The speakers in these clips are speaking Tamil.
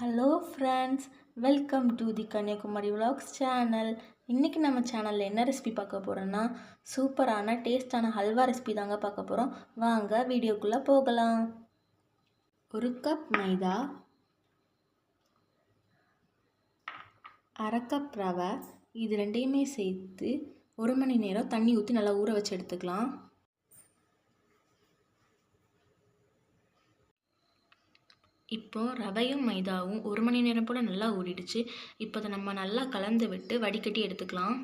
Hello friends welcome to the Kanyakumari vlogs channel இன்றைக்கி நம்ம சேனலில் என்ன ரெசிபி பார்க்க போகிறோன்னா சூப்பரான டேஸ்டான ஹல்வா ரெசிபி தாங்க பார்க்க போகிறோம் வாங்க வீடியோக்குள்ளே போகலாம். ஒரு கப் மைதா அரை கப் ரவை இது ரெண்டையுமே சேர்த்து ஒரு மணி நேரம் தண்ணி ஊற்றி நல்லா ஊற வச்சு எடுத்துக்கலாம். இப்போ ரவையும் மைதாவும் ஒரு மணி நேரம் போல் நல்லா ஊறிடுச்சு. இப்போ அதை நம்ம நல்லா கலந்து விட்டு வடிகட்டி எடுத்துக்கலாம்.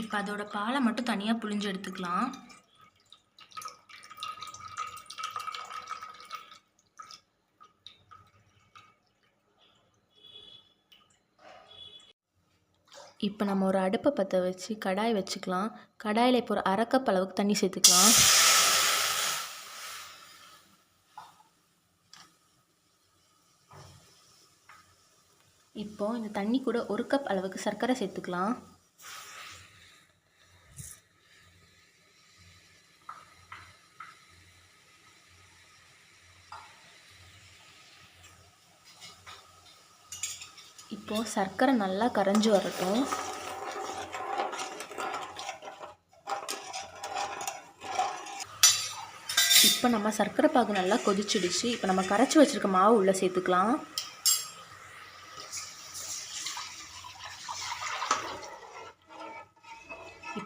இப்போ அதோட பாலை மட்டும் தனியாக புழிஞ்சு எடுத்துக்கலாம். இப்போ நம்ம ஒரு அடுப்பை பற்ற வச்சு கடாய் வச்சுக்கலாம். கடாயில் இப்போ ஒரு அரைக்கப் அளவுக்கு தண்ணி சேர்த்துக்கலாம். இப்போ இந்த தண்ணி கூட ஒரு கப் அளவுக்கு சர்க்கரை சேர்த்துக்கலாம். இப்போது சர்க்கரை நல்லா கரைஞ்சி வரட்டும். இப்போ நம்ம சர்க்கரை பாகு நல்லா கொதிச்சிடுச்சு. இப்போ நம்ம கரைச்சி வச்சுருக்க மாவு உள்ளே சேர்த்துக்கலாம்.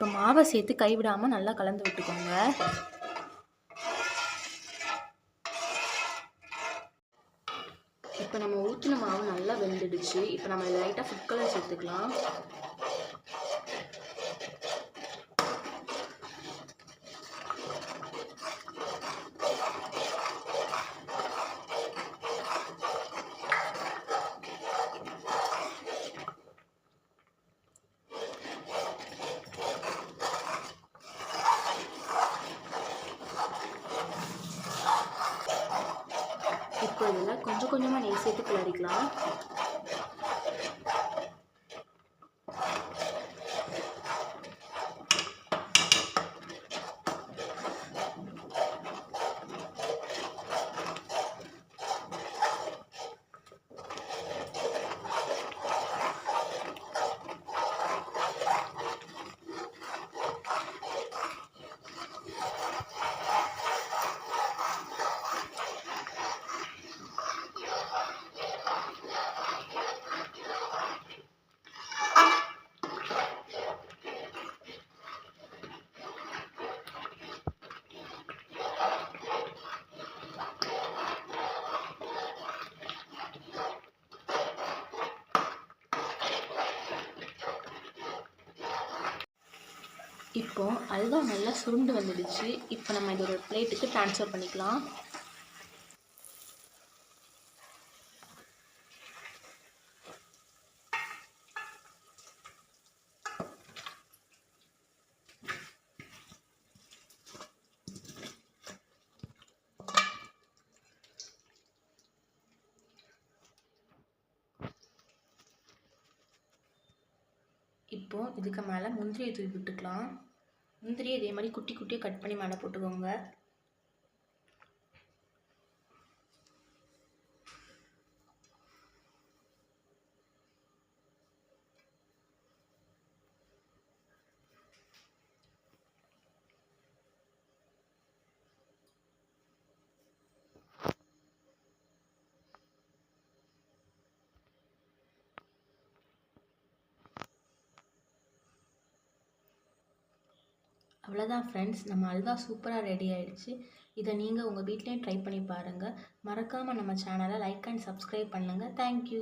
இப்போ மாவை சேர்த்து கைவிடாமல் நல்லா கலந்து விட்டுக்கோங்க. இப்போ நம்ம ஊற்றின மாவு நல்லா வெந்துடுச்சு. இப்போ நம்ம லைட்டாக ஃபுட் கலர் சேர்த்துக்கலாம். இப்போ இதில் கொஞ்சம் கொஞ்சமாக நெய் சேர்த்து கிளறிக்கலாம் இப்போது அல்வா நல்லா சுருண்டு வந்துடுச்சு. இப்போ நம்ம இது ஒரு பிளேட்டுக்கு ட்ரான்ஸ்ஃபர் பண்ணிக்கலாம். இப்போது இதுக்கு மேலே முந்திரியை தூவி விட்டுக்கலாம். முந்திரியை இதே மாதிரி குட்டி குட்டியாக கட் பண்ணி மேலே போட்டுக்கோங்க. அவ்வளோதான் ஃப்ரெண்ட்ஸ் நம்ம அல்வா சூப்பராக ரெடி ஆகிடுச்சு இதை நீங்கள் உங்கள் வீட்லேயும் ட்ரை பண்ணி பாருங்கள் மறக்காமல் நம்ம சேனலை லைக் அண்ட் சப்ஸ்கிரைப் பண்ணுங்கள் தேங்க்யூ